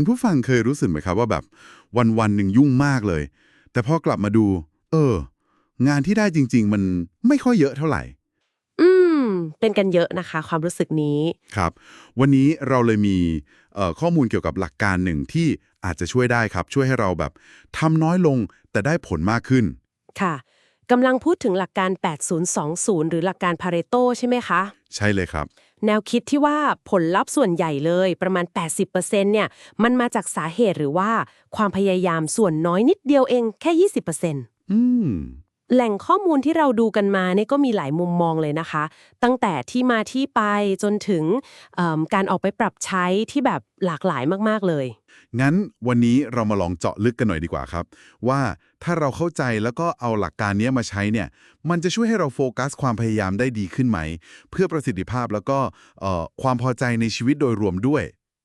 คุณผู้ฟังเคยรู้สึกไหมครับว่าแบบวันวันๆหนึ่งยุ่งมากเลย แต่พอกลับมาดู เออ งานที่ได้จริง ๆ มันไม่ค่อยเยอะเท่าไหร่ อืม เป็นกันเยอะนะคะ ความรู้สึกนี้ครับ วันนี้เราเลยมีเอ่อข้อมูลเกี่ยวกับหลักการหนึ่งที่อาจจะช่วยได้ครับ ช่วยให้เราแบบทำน้อยลงแต่ได้ผลมากขึ้น ค่ะกำลังพูดถึงหลักการ 8020 หรือหลักการพาเรโตใช่ไหมคะ ใช่เลยครับ แนวคิดที่ว่าผลลัพธ์ส่วนใหญ่เลยประมาณ 80%เนี่ยมันมาจากสาเหตุหรือว่าความพยายามส่วนน้อยนิดเดียวเองแค่ 20%อืม แหล่งข้อมูลที่เราดูกันมาเนี่ยก็มีหลายมุมมองเลยนะคะ ตั้งแต่ที่มาที่ไปจนถึงเอิ่มการออกไปปรับใช้ที่แบบหลากหลายมากๆเลย งั้นวันนี้เรามาลองเจาะลึกกันหน่อยดีกว่าครับ ว่าถ้าเราเข้าใจแล้วก็เอาหลักการนี้มาใช้เนี่ย มันจะช่วยให้เราโฟกัสความพยายามได้ดีขึ้นไหม เพื่อประสิทธิภาพแล้วก็เอ่อความพอใจในชีวิตโดยรวมด้วย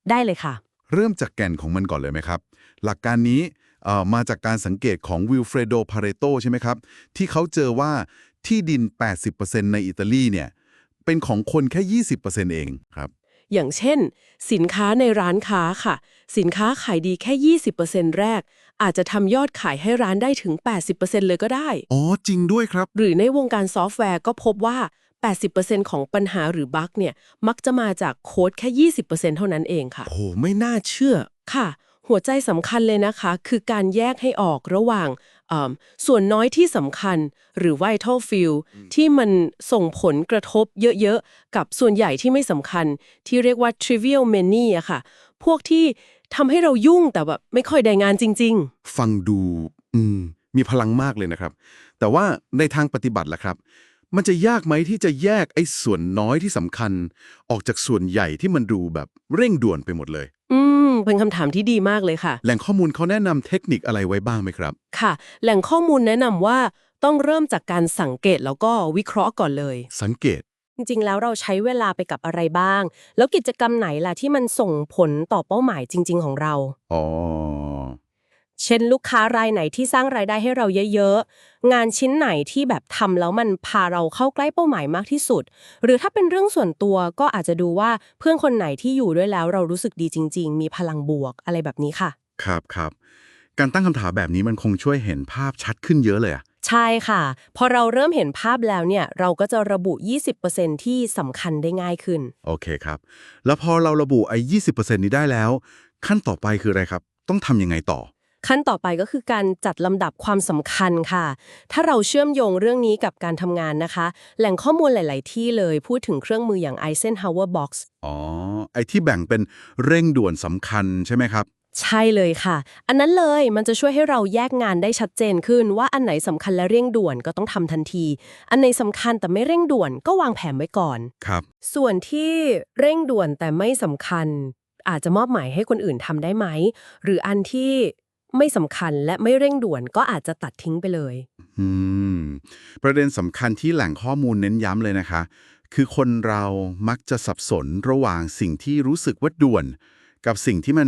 ได้เลยค่ะ เริ่มจากแก่นของมันก่อนเลยไหมครับ หลักการนี้เอ่อ มาจากการสังเกตของวิลเฟรโดพาเรโตใช่ไหมครับ ที่เขาเจอว่าที่ดิน 80%ในอิตาลีเนี่ยเป็นของคนแค่ 20%เองครับ อย่างเช่น สินค้าในร้านค้าค่ะ สินค้าขายดีแค่ 20%แรก อาจจะทำยอดขายให้ร้านได้ถึง 80%เลยก็ได้ อ๋อ จริงด้วยครับ หรือในวงการซอฟต์แวร์ก็พบว่า 80%ของปัญหาหรือบั๊กเนี่ย มักจะมาจากโค้ดแค่ 20%เท่านั้นเองค่ะ โอ้โหไม่น่าเชื่อค่ะ หัวใจสำคัญเลยนะคะ คือการแยกให้ออกระหว่างเอิ่มส่วนน้อยที่สำคัญหรือ vital few ที่มันส่งผลกระทบเยอะๆ กับส่วนใหญ่ที่ไม่สำคัญ ที่เรียกว่า trivial many อะค่ะ พวกที่ทำให้เรายุ่งแต่แบบไม่ค่อยได้งานจริงฟังดู อืม มีพลังมากเลยนะครับ แต่ว่าในทางปฏิบัติล่ะครับ มันจะยากไหมที่จะแยกไอ้ส่วนน้อยที่สำคัญ ออกจากส่วนใหญ่ที่มันดูแบบเร่งด่วนไปหมดเลยๆอืม เป็นคำถามที่ดีมากเลยค่ะ แหล่งข้อมูลเขาแนะนำเทคนิคอะไรไว้บ้างไหมครับ ค่ะ แหล่งข้อมูลแนะนำว่าต้องเริ่มจากการสังเกตแล้วก็วิเคราะห์ก่อนเลย สังเกต จริงๆ แล้วเราใช้เวลาไปกับอะไรบ้าง แล้วกิจกรรมไหนล่ะที่มันส่งผลต่อเป้าหมายจริง ๆ ของเรา อ๋อ เช่นลูกค้ารายไหนที่สร้างรายได้ให้เราเยอะๆ งานชิ้นไหนที่แบบทำแล้วมันพาเราเข้าใกล้เป้าหมายมากที่สุด หรือถ้าเป็นเรื่องส่วนตัวก็อาจจะดูว่าเพื่อนคนไหนที่อยู่ด้วยแล้วเรารู้สึกดีจริง ๆ มีพลังบวกอะไรแบบนี้ค่ะ ครับครับ การตั้งคำถามแบบนี้มันคงช่วยเห็นภาพชัดขึ้นเยอะเลยอะใช่ค่ะ พอเราเริ่มเห็นภาพแล้วเนี่ย เราก็จะระบุ 20%ที่สำคัญได้ง่ายขึ้น โอเคครับ แล้วพอเราระบุไอ้ 20%นี้ได้แล้ว ขั้นต่อไปคืออะไรครับ ต้องทำยังไงต่อ ขั้นต่อไปก็คือการจัดลำดับความสำคัญค่ะ ถ้าเราเชื่อมโยงเรื่องนี้กับการทำงานนะคะ แหล่งข้อมูลหลาย ๆ ที่เลยพูดถึงเครื่องมืออย่าง Eisenhower Box อ๋อ ไอ้ที่แบ่งเป็นเร่งด่วนสำคัญใช่ไหมครับ ใช่เลยค่ะ อันนั้นเลยมันจะช่วยให้เราแยกงานได้ชัดเจนขึ้น ว่าอันไหนสำคัญและเร่งด่วนก็ต้องทำทันที อันไหนสำคัญแต่ไม่เร่งด่วนก็วางแผนไว้ก่อน ครับ ส่วนที่เร่งด่วนแต่ไม่สำคัญ อาจจะมอบหมายให้คนอื่นทำได้ไหม หรืออันที่ ไม่สำคัญและไม่เร่งด่วนก็อาจจะตัดทิ้งไปเลย อืม ประเด็นสำคัญที่แหล่งข้อมูลเน้นย้ำเลยนะคะ คือคนเรามักจะสับสนระหว่างสิ่งที่รู้สึกว่าด่วน กับสิ่งที่มัน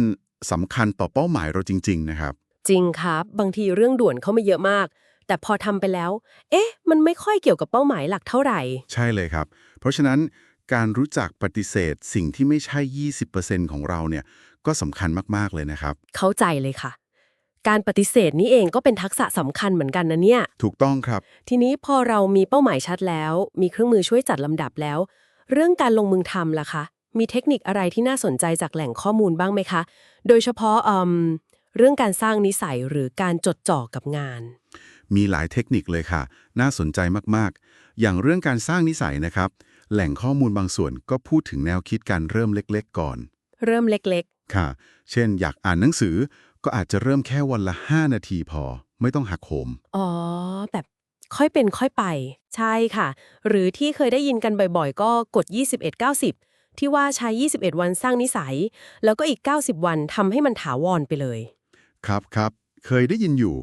สำคัญต่อเป้าหมายเราจริง ๆ นะครับ จริงครับ บางทีเรื่องด่วนเข้ามาเยอะมาก แต่พอทำไปแล้ว เอ๊ะ มันไม่ค่อยเกี่ยวกับเป้าหมายหลักเท่าไหร่ ใช่เลยครับ เพราะฉะนั้นการรู้จักปฏิเสธสิ่งที่ไม่ใช่ 20%ของเราเนี่ยก็สำคัญมากๆเลยนะครับ เข้าใจเลยค่ะ การปฏิเสธนี่เองก็เป็นทักษะสำคัญเหมือนกันนะเนี่ย ถูกต้องครับ ทีนี้พอเรามีเป้าหมายชัดแล้ว มีเครื่องมือช่วยจัดลำดับแล้ว เรื่องการลงมือทำล่ะคะ มีเทคนิคอะไรที่น่าสนใจจากแหล่งข้อมูลบ้างไหมคะ โดยเฉพาะเอิ่มเรื่องการสร้างนิสัยหรือการจดจ่อกับงาน มีหลายเทคนิคเลยค่ะ น่าสนใจมากๆ อย่างเรื่องการสร้างนิสัยนะครับ แหล่งข้อมูลบางส่วนก็พูดถึงแนวคิดการเริ่มเล็กๆ ก่อน เริ่มเล็กค่ะ เช่น อยากอ่านหนังสือ ก็อาจจะเริ่มแค่วันละ 5 นาทีพอ ไม่ต้องหักโหมๆอ๋อ แบบค่อยเป็นค่อยไป ใช่ค่ะ หรือที่เคยได้ยินกันบ่อยๆ ก็กด 21-90 ที่ว่าใช้ 21 วันสร้างนิสัย แล้วก็อีก 90 วันทำให้มันถาวรไปเลย ครับครับ เคยได้ยินอยู่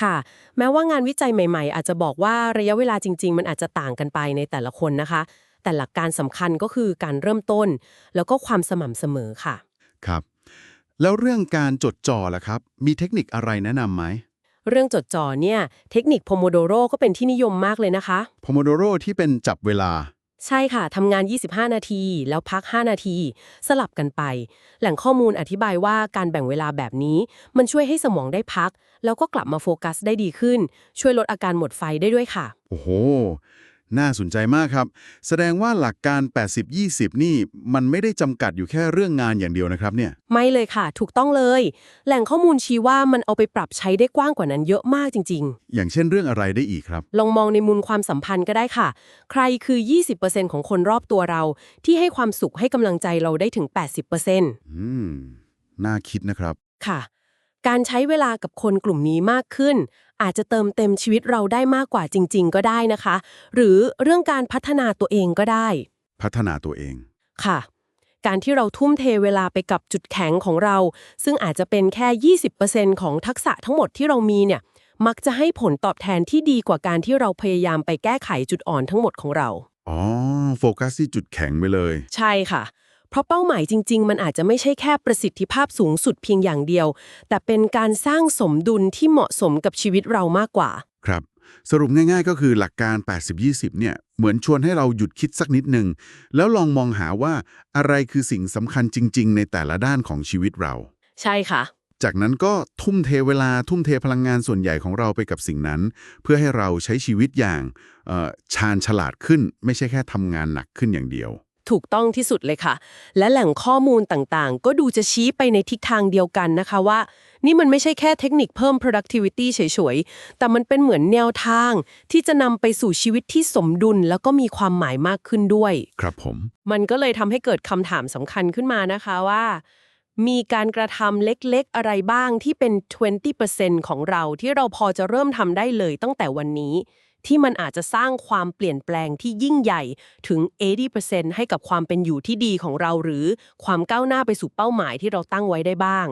ค่ะ แม้ว่างานวิจัยใหม่ ๆ อาจจะบอกว่าระยะเวลาจริง ๆ มันอาจจะต่างกันไปในแต่ละคนนะคะ แต่หลักการสำคัญก็คือการเริ่มต้น แล้วก็ความสม่ำเสมอค่ะ ครับ แล้วเรื่องการจดจ่อล่ะครับ มีเทคนิคอะไรแนะนำไหม เรื่องจดจ่อเนี่ย เทคนิคโพโมโดโรก็เป็นที่นิยมมากเลยนะคะโพโมโดโรที่เป็นจับเวลา ใช่ค่ะทำงาน 25 นาที แล้วพัก 5 นาที สลับกันไป แหล่งข้อมูลอธิบายว่าการแบ่งเวลาแบบนี้ มันช่วยให้สมองได้พัก แล้วก็กลับมาโฟกัสได้ดีขึ้น ช่วยลดอาการหมดไฟได้ด้วยค่ะ โอ้โห น่าสนใจมากครับ แสดงว่าหลักการ 80-20 นี่ มันไม่ได้จำกัดอยู่แค่เรื่องงานอย่างเดียวนะครับเนี่ย ไม่เลยค่ะ ถูกต้องเลย แหล่งข้อมูลชี้ว่ามันเอาไปปรับใช้ได้กว้างกว่านั้นเยอะมากจริงๆอย่างเช่นเรื่องอะไรได้อีกครับลองมองในมุมความสัมพันธ์ก็ได้ค่ะ ใครคือ 20%ของคนรอบตัวเรา ที่ให้ความสุขให้กำลังใจเราได้ถึง 80%อืม น่าคิดนะครับ ค่ะ การใช้เวลากับคนกลุ่มนี้มากขึ้น อาจจะเติมเต็มชีวิตเราได้มากกว่าจริง ๆ ก็ได้นะคะ หรือเรื่องการพัฒนาตัวเองก็ได้ พัฒนาตัวเองค่ะ การที่เราทุ่มเทเวลาไปกับจุดแข็งของเรา ซึ่งอาจจะเป็นแค่ 20%ของทักษะทั้งหมดที่เรามีเนี่ยมักจะให้ผลตอบแทนที่ดีกว่าการที่เราพยายามไปแก้ไขจุดอ่อนทั้งหมดของเราอ๋อโฟกัสที่จุดแข็งไปเลย ใช่ค่ะ เพราะเป้าหมายจริง ๆ มันอาจจะไม่ใช่แค่ประสิทธิภาพสูงสุดเพียงอย่างเดียว แต่เป็นการสร้างสมดุลที่เหมาะสมกับชีวิตเรามากกว่า ครับ สรุปง่ายๆ ก็คือหลักการ 80-20 เนี่ย เหมือนชวนให้เราหยุดคิดสักนิดหนึ่งแล้วลองมองหาว่าอะไรคือสิ่งสำคัญจริง ๆ ในแต่ละด้านของชีวิตเรา ใช่ค่ะ จากนั้นก็ทุ่มเทเวลาทุ่มเทพลังงานส่วนใหญ่ของเราไปกับสิ่งนั้น เพื่อให้เราใช้ชีวิตอย่างเอ่อชาญฉลาดขึ้น ไม่ใช่แค่ทำงานหนักขึ้นอย่างเดียว ถูกต้องที่สุดเลยค่ะ และแหล่งข้อมูลต่างๆ ก็ดูจะชี้ไปในทิศทางเดียวกันนะคะว่า นี่มันไม่ใช่แค่เทคนิคเพิ่ม productivity เฉยๆ แต่มันเป็นเหมือนแนวทาง ที่จะนำไปสู่ชีวิตที่สมดุลแล้วก็มีความหมายมากขึ้นด้วย ครับผม มันก็เลยทำให้เกิดคำถามสำคัญขึ้นมานะคะว่า มีการกระทำเล็กๆ อะไรบ้างที่เป็น 20%ของเราที่เราพอจะเริ่มทำได้เลยตั้งแต่วันนี้ ที่มันอาจจะสร้างความเปลี่ยนแปลงที่ยิ่งใหญ่ถึง 80%ให้กับความเป็นอยู่ที่ดีของเราหรือความก้าวหน้าไปสู่เป้าหมายที่เราตั้งไว้ได้บ้าง